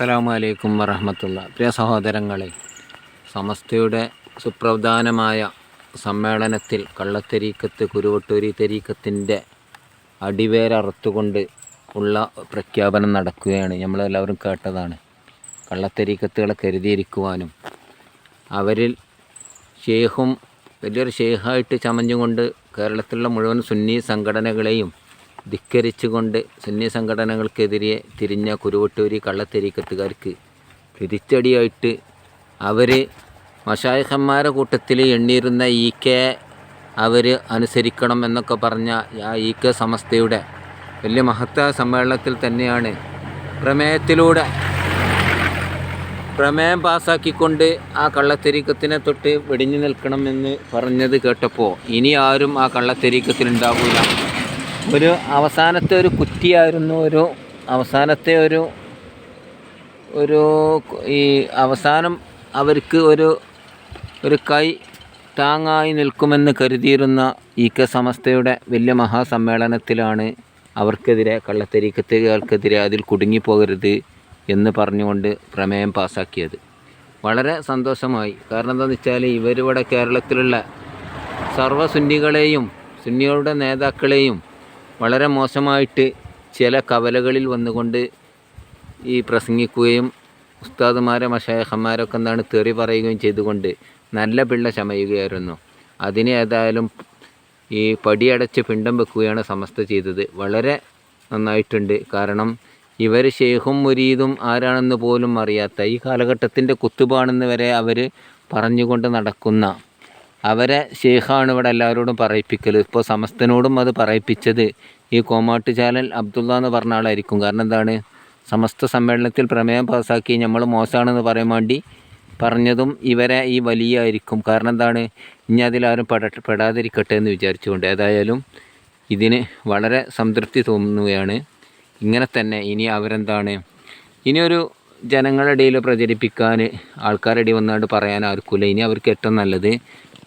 അസ്സലാമു അലൈക്കും വറഹമത്തുള്ള. പ്രിയ സഹോദരങ്ങളെ സമസ്തയുടെ സുപ്രധാനമായ സമ്മേളനത്തിൽ കള്ളത്തെരീക്കത്ത് കുരുവട്ടൂരി തെരീക്കത്തിന്റെ അടിവേരറുത്തുകൊണ്ട് ഉള്ള പ്രഖ്യാപനം നടക്കുകയാണ്. നമ്മളെല്ലാവരും കേട്ടതാണ്. കള്ളത്തെരീക്കത്തുകളെ കരുതിയിരിക്കുവാനും അവരിൽ ഷെയ്ഖും വലിയൊരു ഷെയ്ഖായിട്ട് ചമഞ്ഞുകൊണ്ട് കേരളത്തിലുള്ള മുഴുവൻ സുന്നി സംഘടനകളെയും ധിക്കരിച്ചുകൊണ്ട് സുന്നി സംഘടനകൾക്കെതിരെ തിരിഞ്ഞ കുരുവട്ടൂരി കള്ളത്തരീക്കത്തുകാർക്ക് തിരിച്ചടിയായിട്ട് അവർ മഷായഹന്മാരെ കൂട്ടത്തിൽ എണ്ണിയിരുന്ന ഇ കെ അവർ അനുസരിക്കണം എന്നൊക്കെ പറഞ്ഞ ആ ഇ കെ സമസ്തയുടെ വലിയ മഹത്തായ സമ്മേളനത്തിൽ തന്നെയാണ് പ്രമേയത്തിലൂടെ പ്രമേയം പാസ്സാക്കിക്കൊണ്ട് ആ കള്ളത്തെരീക്കത്തിനെ തൊട്ട് വെടിഞ്ഞു നിൽക്കണം എന്ന് പറഞ്ഞത് കേട്ടപ്പോൾ ഇനി ആരും ആ കള്ളത്തെരീക്കത്തിൽ ഉണ്ടാവില്ല ഒരു അവസാനത്തെ ഒരു കുറ്റിയായിരുന്നു ഒരു അവസാനത്തെ ഒരു ഒരു ഈ അവസാനം അവർക്ക് ഒരു ഒരു കൈ താങ്ങായി നിൽക്കുമെന്ന് കരുതിയിരുന്ന ഇ കെ സമസ്തയുടെ വലിയ മഹാസമ്മേളനത്തിലാണ് അവർക്കെതിരെ കള്ളത്തരീക്കത്തുകാർക്കെതിരെ അതിൽ കുടുങ്ങിപ്പോകരുത് എന്ന് പറഞ്ഞുകൊണ്ട് പ്രമേയം പാസ്സാക്കിയത് വളരെ സന്തോഷമായി. കാരണം എന്താണെന്ന് വെച്ചാൽ ഇവരിവിടെ കേരളത്തിലുള്ള സർവ സുന്നികളെയും സുന്നികളുടെ നേതാക്കളെയും വളരെ മോശമായിട്ട് ചില കവലകളിൽ വന്നുകൊണ്ട് ഈ പ്രസംഗിക്കുകയും ഉസ്താദുമാരെ മഷേഹന്മാരൊക്കെ എന്താണ് തെറി പറയുകയും ചെയ്തുകൊണ്ട് നല്ല പിള്ള ചമയുകയായിരുന്നു. അതിനെ ഏതായാലും ഈ പടിയടച്ച് പിണ്ടം വെക്കുകയാണ് സമസ്ത ചെയ്തത്. വളരെ നന്നായിട്ടുണ്ട്. കാരണം ഇവർ ഷെയ്ഖും മുരീദും ആരാണെന്ന് പോലും അറിയാത്ത ഈ കാലഘട്ടത്തിന്റെ കുത്തുബാണെന്ന് വരെ അവർ പറഞ്ഞുകൊണ്ട് നടക്കുന്ന അവരെ ഷെയ്ഖാണ് ഇവിടെ എല്ലാവരോടും പറയിപ്പിക്കൽ ഇപ്പോൾ സമസ്തനോടും അത് പറയിപ്പിച്ചത് ഈ കോമാട്ട് ചാലൽ അബ്ദുള്ള എന്ന് പറഞ്ഞ ആളായിരിക്കും. കാരണം എന്താണ്? സമസ്ത സമ്മേളനത്തിൽ പ്രമേയം പാസ്സാക്കി നമ്മൾ മോശമാണെന്ന് പറയാൻ വേണ്ടി പറഞ്ഞതും ഇവരെ ഈ വലിയ ആയിരിക്കും കാരണം എന്താണ്? ഇനി അതിലാരും പെട പെടാതിരിക്കട്ടെ എന്ന് വിചാരിച്ചുകൊണ്ട് ഏതായാലും ഇതിന് വളരെ സംതൃപ്തി തോന്നുകയാണ്. ഇങ്ങനെ തന്നെ ഇനി അവരെന്താണ്? ഇനിയൊരു ജനങ്ങളുടെ ഇടയിൽ പ്രചരിപ്പിക്കാൻ ആൾക്കാരുടെ ഇടയിൽ വന്നുകൊണ്ട് പറയാൻ ആർക്കില്ല ഇനി അവർക്ക് ഏറ്റവും നല്ലത്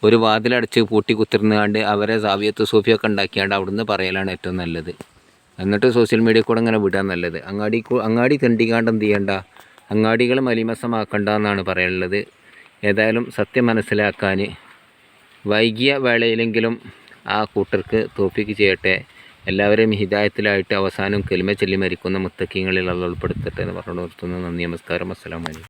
ഒരു വാതിലടച്ച് പൂട്ടി കുത്തിരുന്നുകൊണ്ട് അവരെ സാവിയത്ത് സൂഫിയൊക്കെ ഉണ്ടാക്കിയാണ്ട് അവിടുന്ന് പറയലാണ് ഏറ്റവും നല്ലത്. എന്നിട്ട് സോഷ്യൽ മീഡിയ കൂടെ ഇങ്ങനെ വിടാൻ നല്ലത്. അങ്ങാടി അങ്ങാടി തെണ്ടിക്കാണ്ട് എന്ത് ചെയ്യണ്ട? അങ്ങാടികൾ മലിമസമാക്കണ്ട എന്നാണ് പറയാനുള്ളത് ഏതായാലും സത്യം മനസ്സിലാക്കാൻ വൈകിയ വേളയിലെങ്കിലും ആ കൂട്ടർക്ക് തോഫിക്ക് ചെയ്യട്ടെ. എല്ലാവരെയും ഹിതായത്തിലായിട്ട് അവസാനം കെലിമ ചൊല്ലി മരിക്കുന്ന മുത്തക്കിങ്ങളിൽ അത് ഉൾപ്പെടുത്തട്ടെ എന്ന് പറഞ്ഞു നിർത്തുന്നു. നന്ദി നമസ്കാരം. അസ്സലാമലൈക്കും